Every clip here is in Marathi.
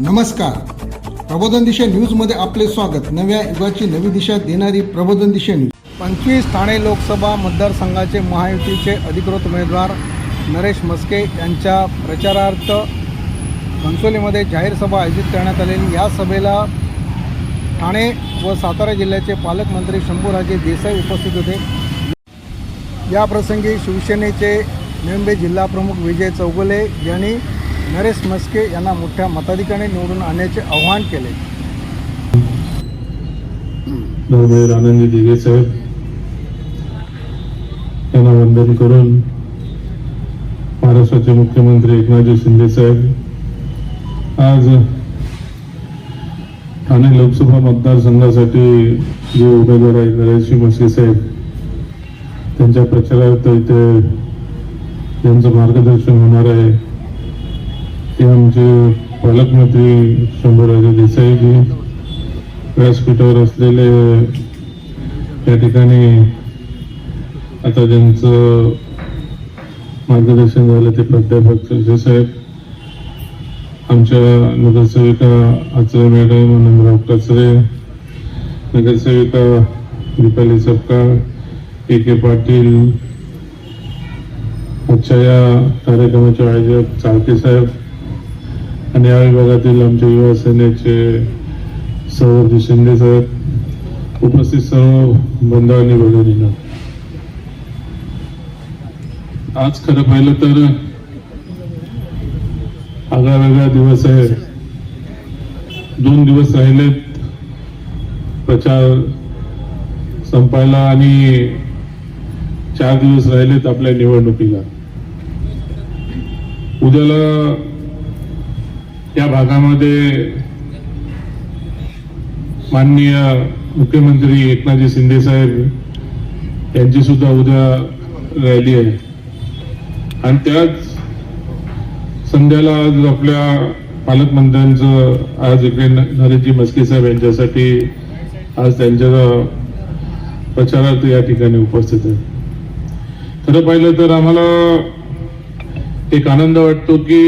नमस्कार. प्रबोधन दिशा न्यूजमध्ये आपले स्वागत. नव्या युगाची नवी दिशा देणारी प्रबोधन दिशा न्यूज. पंचवीस ठाणे लोकसभा मतदारसंघाचे महायुतीचे अधिकृत उमेदवार नरेश मस्के यांच्या प्रचारार्थ घनसोलीमध्ये जाहीर सभा आयोजित करण्यात आलेली. या सभेला ठाणे व सातारा जिल्ह्याचे पालकमंत्री शंभूराजे देसाई उपस्थित होते. या प्रसंगी शिवसेनेचे निळंबे जिल्हाप्रमुख विजय चौगुले यांनी नरेश मस्के यांना मोठ्या मताधिकाने निवडून आणण्याचे आवाहन केले. धर्मवीर आनंदी दिघे साहेब यांना वंदन करून महाराष्ट्राचे मुख्यमंत्री एकनाथजी शिंदे साहेब आज ठाणे लोकसभा मतदारसंघासाठी जे उमेदवार आहेत नरेश मस्के साहेब त्यांच्या प्रचारार्थ इथे त्यांचं मार्गदर्शन होणार आहे. ते आमचे पालकमंत्री शंभूराजे देसाईजी व्यासपीठावर असलेले या ठिकाणी आता ज्यांचं मार्गदर्शन झालं ते प्राध्यापक साहेब आमच्या नगरसेविका आचरे मॅडम आनंदराव कचरे नगरसेविका दीपाली सपकाळ ए के पाटील आजच्या या कार्यक्रमाचे आयोजक चालके साहेब आणि या विभागातील आमच्या युवा सेनेचे सौरभ शिंदे साहेब उपस्थित सर्व बंधू आणि भगिनींना आज खरं पाहिलं तर आगळा वेगळा दिवस आहे. दोन दिवस राहिलेत. प्रचार संपायला आणि चार दिवस राहिलेत आपल्या निवडणुकीला. उद्याला या भागामध्ये माननीय मुख्यमंत्री एकनाथजी शिंदे साहेब यांची सुद्धा उद्या रॅली आहे. आणि त्याच संध्याला आज आपल्या पालकमंत्र्यांचं आज इकडे न- नरेशजी मस्के साहेब यांच्यासाठी आज त्यांच्या प्रचारार्थ या ठिकाणी उपस्थित आहे खरं पाहिलं तर आम्हाला एक आनंद वाटतो की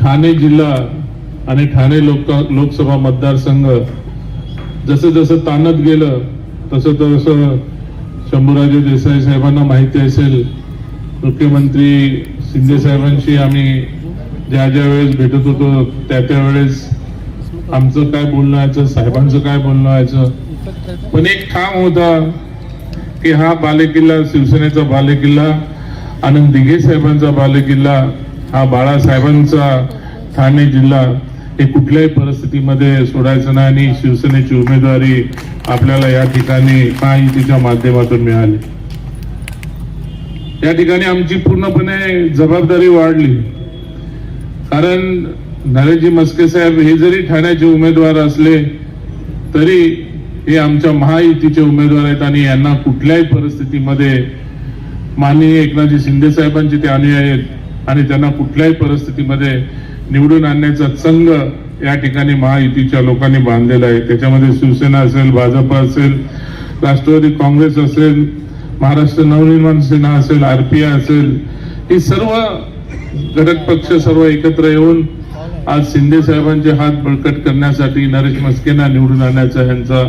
ठाणे जिल्हा आणि ठाणे लोक लोकसभा मतदारसंघ जसं जसं ताणत गेलं तसं तसं शंभूराजे देसाई साहेबांना माहिती असेल मुख्यमंत्री शिंदे साहेबांशी आम्ही ज्या ज्या वेळेस भेटत होतो त्या त्या वेळेस आमचं काय बोलणं व्हायचं साहेबांचं काय बोलणं व्हायचं पण एक ठाम होता की हा बालेकिल्ला शिवसेनेचा बालेकिल्ला आनंद दिघे साहेबांचा बालेकिल्ला हा बाळासाहेबांचा ठाणे जिल्हा हे कुठल्याही परिस्थितीमध्ये सोडायचं नाही आणि शिवसेनेची उमेदवारी आपल्याला या ठिकाणी महायुतीच्या माध्यमातून मिळाली. या ठिकाणी आमची पूर्णपणे जबाबदारी वाढली. कारण नरेशजी मस्के साहेब हे जरी ठाण्याचे उमेदवार असले तरी हे आमच्या महायुतीचे उमेदवार आहेत आणि यांना कुठल्याही परिस्थितीमध्ये माननीय एकनाथजी शिंदे साहेबांचे ते अनुयायी आहेत. आणि त्यांना कुठल्याही परिस्थितीमध्ये निवडून आणण्याचा संघ या ठिकाणी महायुतीच्या लोकांनी बांधलेला आहे. त्याच्यामध्ये शिवसेना असेल भाजप असेल राष्ट्रवादी काँग्रेस असेल महाराष्ट्र नवनिर्माण सेना असेल आरपीआय असेल हे सर्व घटक पक्ष सर्व एकत्र येऊन आज शिंदे साहेबांचे हात बळकट करण्यासाठी नरेश मस्केना निवडून आणण्याचा यांचा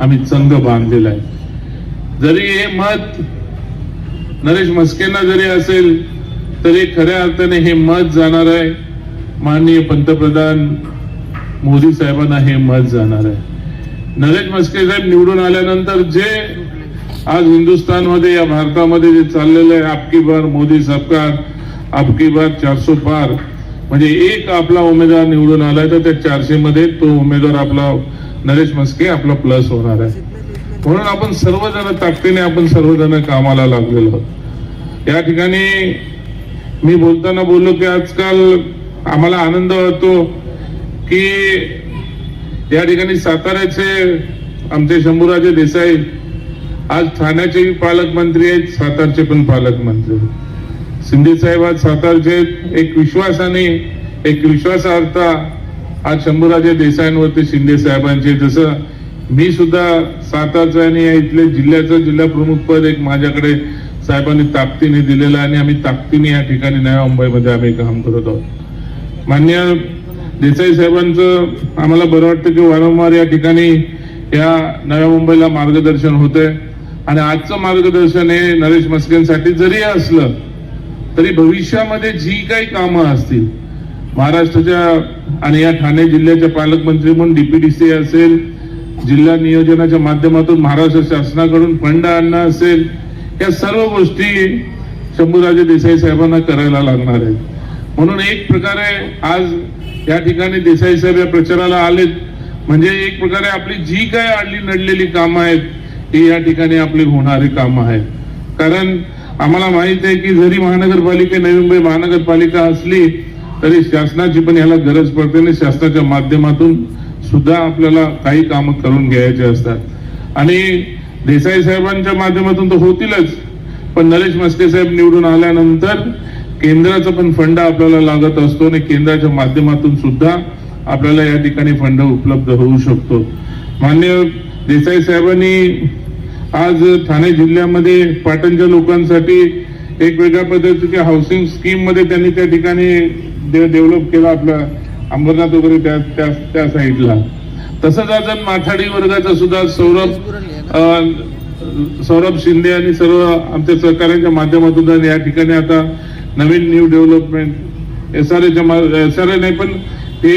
आम्ही संघ बांधलेला आहे. जरी हे मत नरेश मस्केना जरी असेल तरी खऱ्या अर्थाने हे मत जाणार आहे. माननीय पंतप्रधान मोदी साहेबांना हे मत जाणार आहे. नरेश मस्के साहेब निवडून आल्यानंतर जे आज हिंदुस्थानमध्ये या भारतामध्ये जे चाललेलं आहे आपकी बार मोदी सरकार आपकी बार चारशे पार म्हणजे एक आपला उमेदवार निवडून आलाय तर त्या चारशे मध्ये तो उमेदवार आपला नरेश मस्के आपला प्लस होणार आहे. म्हणून आपण सर्वजण ताकदीने आपण सर्वजण कामाला लागलेलो आहोत. या ठिकाणी मी बोलताना बोललो की आजकाल आम्हाला आनंद होतो की या ठिकाणी साताऱ्याचे आमचे शंभूराजे देसाई आज ठाण्याचे पालकमंत्री आहेत सातारचे पण पालकमंत्री आहेत. शिंदे साहेब आज सातारचे एक विश्वासाने एक विश्वासार्थ आज शंभूराजे देसाईंवरती शिंदे साहेबांचे जसं मी सुद्धा सातारचं आणि इथले जिल्ह्याचं जिल्हा प्रमुख पद एक माझ्याकडे साहेबांनी ताकदीने दिलेलं आणि आम्ही ताकदीने या ठिकाणी नव्या मुंबईमध्ये आम्ही काम करत आहोत. मान्य देसाई साहेबांचं आम्हाला बरं वाटतं की वारंवार या ठिकाणी या नव्या मुंबईला मार्गदर्शन होतंय. आणि आजचं मार्गदर्शन हे नरेश मस्केंसाठी जरी असलं तरी भविष्यामध्ये जी काही कामं असतील महाराष्ट्राच्या आणि या ठाणे जिल्ह्याच्या पालकमंत्री म्हणून डीपीडीसी असेल जिल्हा नियोजनाच्या माध्यमातून महाराष्ट्र शासनाकडून फंड आणणं असेल या सर्व गोष्टी शंभूराजे देसाई साहेबांना करायला लागणार आहेत. म्हणून एक प्रकारे आज या ठिकाणी देसाई साहेब या प्रचाराला आलेत. म्हणजे एक प्रकारे आपली जी काय आडली नडलेली कामं आहेत ती या ठिकाणी आपली होणारी कामं आहेत. कारण आम्हाला माहीत आहे की जरी महानगरपालिका नवी मुंबई महानगरपालिका असली तरी शासनाची पण याला गरज पडते आणि शासनाच्या माध्यमातून सुद्धा आपल्याला काही कामं करून घ्यायचे असतात. आणि देसाई साहेबांच्या माध्यमातून तर होतीलच. पण नरेश मस्के साहेब निवडून आल्यानंतर केंद्राचा पण फंड आपल्याला लागत असतो आणि केंद्राच्या माध्यमातून सुद्धा आपल्याला या ठिकाणी फंड उपलब्ध होऊ शकतो. मान्य देसाई साहेबांनी आज ठाणे जिल्ह्यामध्ये पाटणच्या लोकांसाठी एक वेगळ्या पद्धतीच्या हाऊसिंग स्कीममध्ये त्यांनी त्या ठिकाणी डेव्हलप केलं आपला अंबरनाथ वगैरे त्या त्या त्या साईडला तसंच आज माथाडी वर्गाचा सुद्धा सौरभ सौरभ शिंदे आणि सर्व आमच्या सहकार्यांच्या माध्यमातून या ठिकाणी आता नवीन न्यू डेव्हलपमेंट एस आर एच्या एस आर ए नाही पण हे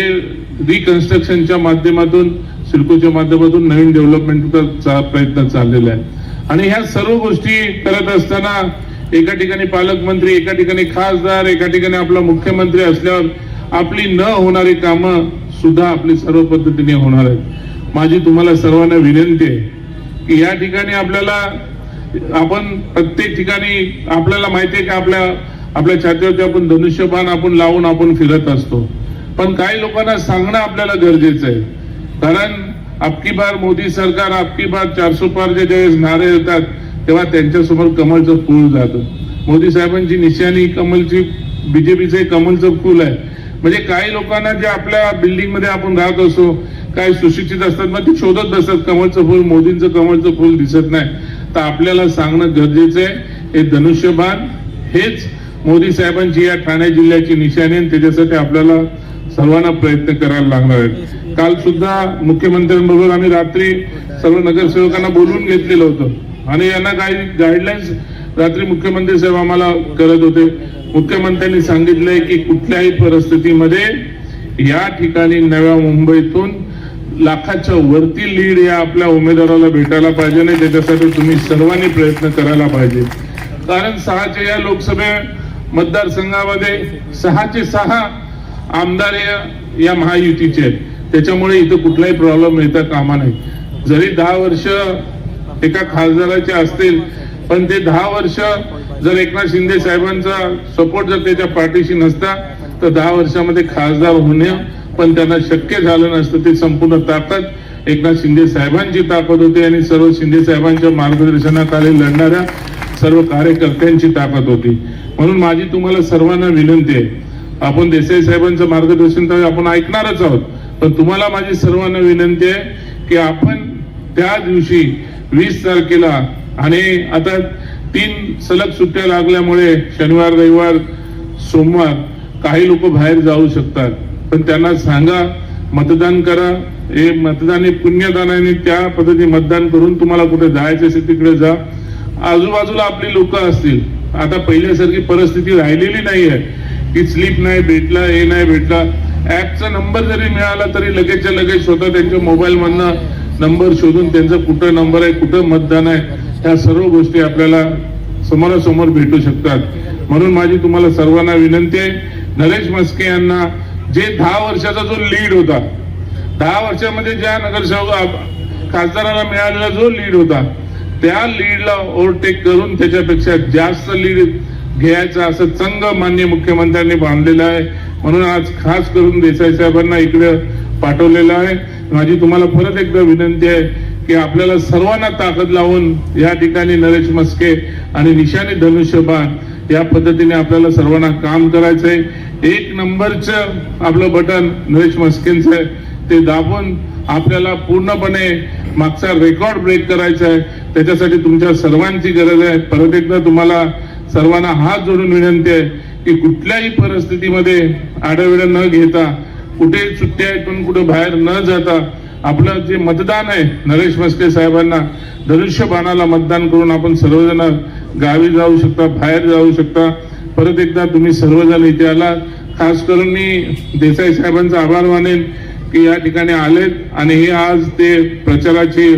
रिकन्स्ट्रक्शनच्या माध्यमातून सिडकोच्या माध्यमातून नवीन डेव्हलपमेंटचा प्रयत्न चाललेला आहे. आणि ह्या सर्व गोष्टी करत असताना एका ठिकाणी पालकमंत्री एका ठिकाणी खासदार एका ठिकाणी आपला मुख्यमंत्री असल्यावर आपली न होणारी कामं सुद्धा आपली सर्व पद्धतीने होणार आहेत. माझी तुम्हाला सर्वांना विनंती आहे की या ठिकाणी आपल्याला आपण प्रत्येक ठिकाणी आपल्याला माहिती आहे की आपल्या आपल्या छातीवरती आपण धनुष्यबाण आपण लावून आपण फिरत असतो. पण काही लोकांना सांगणं आपल्याला गरजेचं आहे. कारण आपकी बार मोदी सरकार आपकी बार चारशे पार जे ज्यावेळेस नारे येतात तेव्हा त्यांच्यासमोर कमलचं फूल जातं. मोदी साहेबांची निशाणी कमलची बीजेपीचं कमलचं फूल आहे. म्हणजे काही लोकांना जे आपल्या बिल्डिंगमध्ये आपण राहत असतो काही सुशिक्षित असतात मग ते शोधत बसतात कमळचं फूल मोदींचं कमळचं फूल दिसत नाही. तर आपल्याला सांगणं गरजेचं आहे हे धनुष्यबाण हेच मोदी साहेबांची या ठाणे जिल्ह्याची निशाणी आणि त्याच्यासाठी आपल्याला सर्वांना प्रयत्न करायला लागणार आहेत. काल सुद्धा मुख्यमंत्र्यांबरोबर आम्ही रात्री सर्व नगरसेवकांना बोलून घेतलेलं होतं. आणि यांना काही गाईडलाईन्स रात्री मुख्यमंत्री साहेब आम्हाला करत होते. मुख्यमंत्र्यांनी सांगितलंय की कुठल्याही परिस्थितीमध्ये या ठिकाणी नव्या मुंबईतून लाखाच्या वरती लीड या आपल्या उमेदवाराला भेटायला पाहिजे आणि त्याच्यासाठी तुम्ही सर्वांनी प्रयत्न करायला पाहिजे. कारण सहाच्या या लोकसभा मतदारसंघामध्ये सहाचे सहा आमदार या- या महायुतीचे आहेत. त्याच्यामुळे इथं कुठलाही प्रॉब्लेम येता कामा नाही जरी दहा वर्ष एका खासदाराचे असतील पण ते दहा वर्ष जर एकनाथ शिंदे साहेबांचा सपोर्ट जर त्याच्या पाठीशी नसता तर दहा वर्षामध्ये खासदार होणे पण त्यांना शक्य झालं नसतं ते संपूर्ण ताकद एकनाथ शिंदे साहेबांची ताकद होती आणि सर्व शिंदे साहेबांच्या मार्गदर्शनाखाली लढणाऱ्या सर्व कार्यकर्त्यांची ताकद होती. म्हणून माझी तुम्हाला सर्वांना विनंती आहे. आपण देसाई साहेबांचं मार्गदर्शन तर आपण ऐकणारच आहोत पण तुम्हाला माझी सर्वांना विनंती आहे की आपण त्या दिवशी वीस तारखेला आणि आता तीन सलग सुट्ट्या लागल्यामुळे शनिवार रविवार सोमवार काही लोक बाहेर जाऊ शकतात. पण त्यांना सांगा मतदान करा. हे मतदान हे पुण्यदानाने त्या पद्धतीने मतदान करून तुम्हाला कुठे जायचं असेल तिकडे जा. आजूबाजूला आपली लोक असतील. आता पहिल्यासारखी परिस्थिती राहिलेली नाही आहे की स्लीप नाही भेटला हे नाही भेटला. ऍपचा नंबर जरी मिळाला तरी लगेचच्या लगेच स्वतः त्यांच्या मोबाईलमधनं नंबर शोधून त्यांचा कुठं नंबर आहे कुठं मतदान आहे ह्या सर्व गोष्टी आपल्याला समोरासमोर भेटू शकतात. म्हणून माझी तुम्हाला सर्वांना विनंती आहे नरेश मस्के यांना जे दहा वर्षाचा जो लीड होता दहा वर्षामध्ये ज्या नगरसेवक खासदाराला मिळालेला जो लीड होता त्या लीडला ओव्हरटेक करून त्याच्यापेक्षा जास्त लीड घ्यायचा असं चंग मान्य मुख्यमंत्र्यांनी बांधलेलं आहे. म्हणून आज खास करून देसाई साहेबांना इकडे पाठवलेलं आहे. माझी तुम्हाला परत एकदा विनंती आहे की आपल्याला सर्वांना ताकद लावून या ठिकाणी नरेश मस्के आणि निशाने धनुष्यबाण या पद्धतीने आपल्याला सर्वांना काम करायचंय. एक नंबरचं आपलं बटन नरेश मस्केंचं आहे. ते दाबून आपल्याला पूर्णपणे मागचा रेकॉर्ड ब्रेक करायचा आहे. त्याच्यासाठी तुमच्या सर्वांची गरज आहे. परत एकदा तुम्हाला सर्वांना हात जोडून विनंती आहे की कुठल्याही परिस्थितीमध्ये आडावेडा न घेता कुठे सुट्ट्या आहेत पण कुठे बाहेर न जाता आपलं जे मतदान आहे नरेश मस्के साहेबांना धनुष्यबाणाला मतदान करून आपण सर्वजण गावी जाऊ शकता बाहेर जाऊ शकता. परत एकदा तुम्ही सर्वजण इथे आला. खास करून मी देसाई साहेबांचा आभार मानेन की या ठिकाणी आलेत आणि हे आज ते प्रचाराचे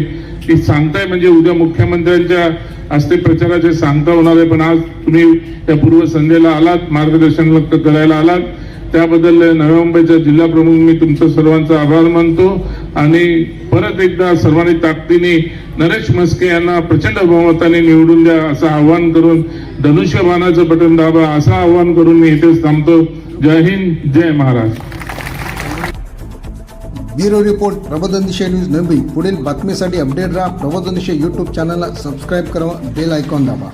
ती सांगताय म्हणजे उद्या मुख्यमंत्र्यांच्या हस्ते प्रचाराचे सांगता होणार आहे पण आज तुम्ही त्या पूर्व संध्येला आलात मार्गदर्शन व्यक्त करायला आलात. त्याबद्दल नव्या मुंबईच्या जिल्हा प्रमुख मी तुमचं सर्वांचा आभार मानतो. आणि परत एकदा सर्वांनी ताकदीने नरेश म्हस्के यांना प्रचंड बहुमताने निवडून द्या असं आव्हान करून धनुष्यबाणाचं बटन दाबा असं आव्हान करून मी इथेच थांबतो. जय हिंद जय Maharashtra. Bureau report Prabodhan Disha news Mumbai पुढील बातमीसाठी अपडेट राहा प्रबोधन दिशा यूट्यूब चॅनलला सबस्क्राईब करा बेल आयकॉन दाबा.